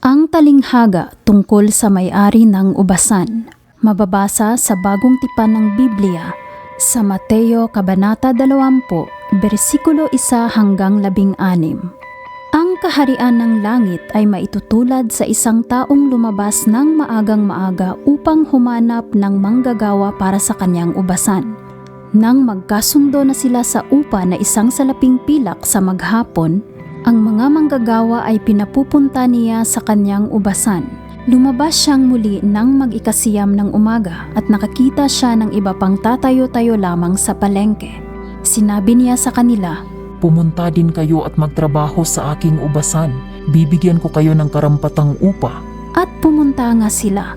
Ang talinghaga tungkol sa may-ari ng ubasan. Mababasa sa bagong tipan ng Biblia sa Mateo Kabanata 20, versikulo 1 hanggang 16. Ang kaharian ng langit ay maitutulad sa isang taong lumabas ng maagang maaga upang humanap ng manggagawa para sa kanyang ubasan. Nang magkasundo na sila sa upa na isang salaping pilak sa maghapon, ang mga manggagawa ay pinapupunta niya sa kanyang ubasan. Lumabas siyang muli nang mag-ikasiyam ng umaga at nakakita siya ng iba pang tatayo-tayo lamang sa palengke. Sinabi niya sa kanila, Pumunta din kayo at magtrabaho sa aking ubasan. Bibigyan ko kayo ng karampatang upa. at pumunta nga sila.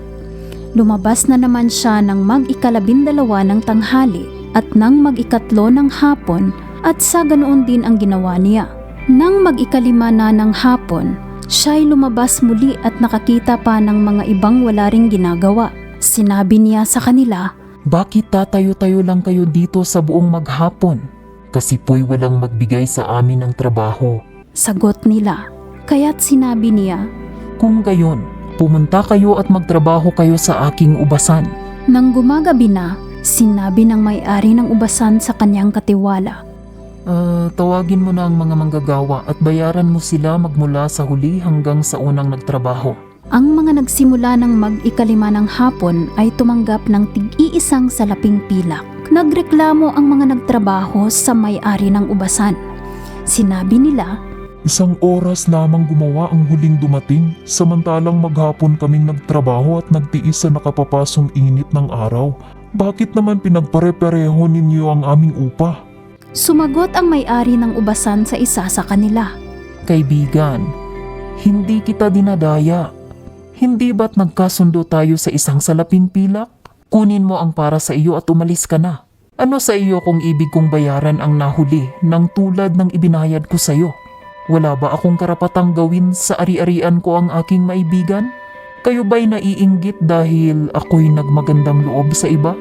Lumabas na naman siya ng mag-ikalabindalawa ng tanghali at nang mag-ikatlo ng hapon at sa ganoon din ang ginawa niya. Nang mag-ikalima na ng hapon, siya'y lumabas muli at nakakita pa ng mga ibang wala ring ginagawa. Sinabi niya sa kanila, Bakit tatayo-tayo lang kayo dito sa buong maghapon? Kasi po'y walang magbigay sa amin ng trabaho. sagot nila. Kaya't sinabi niya, Kung gayon, pumunta kayo at magtrabaho kayo sa aking ubasan. nang gumagabi na, sinabi ng may-ari ng ubasan sa kanyang katiwala, Ah, tawagin mo na ang mga manggagawa at bayaran mo sila magmula sa huli hanggang sa unang nagtrabaho. Ang mga nagsimula ng mag-ikalima ng hapon ay tumanggap ng tig-iisang salaping pilak. Nagreklamo ang mga nagtrabaho sa may-ari ng ubasan. Sinabi nila, Isang oras lamang gumawa ang huling dumating, samantalang maghapon kaming nagtrabaho at nagtiis sa nakapapasong init ng araw. Bakit naman pinagpare-pareho ninyo ang aming upa? Sumagot ang may-ari ng ubasan sa isa sa kanila. Kaibigan, hindi kita dinadaya. Hindi ba't nagkasundo tayo sa isang salaping pilak? Kunin mo ang para sa iyo at umalis ka na. Ano sa iyo kung ibig kong bayaran ang nahuli ng tulad ng ibinayad ko sa iyo? Wala ba akong karapatang gawin sa ari-arian ko ang aking maibigan? Kayo ba'y naiinggit dahil ako'y nagmagandang loob sa iba?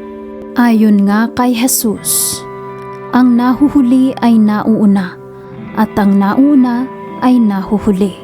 Ayon nga kay Jesus, ang nahuhuli ay nauuna at ang nauna ay nahuhuli.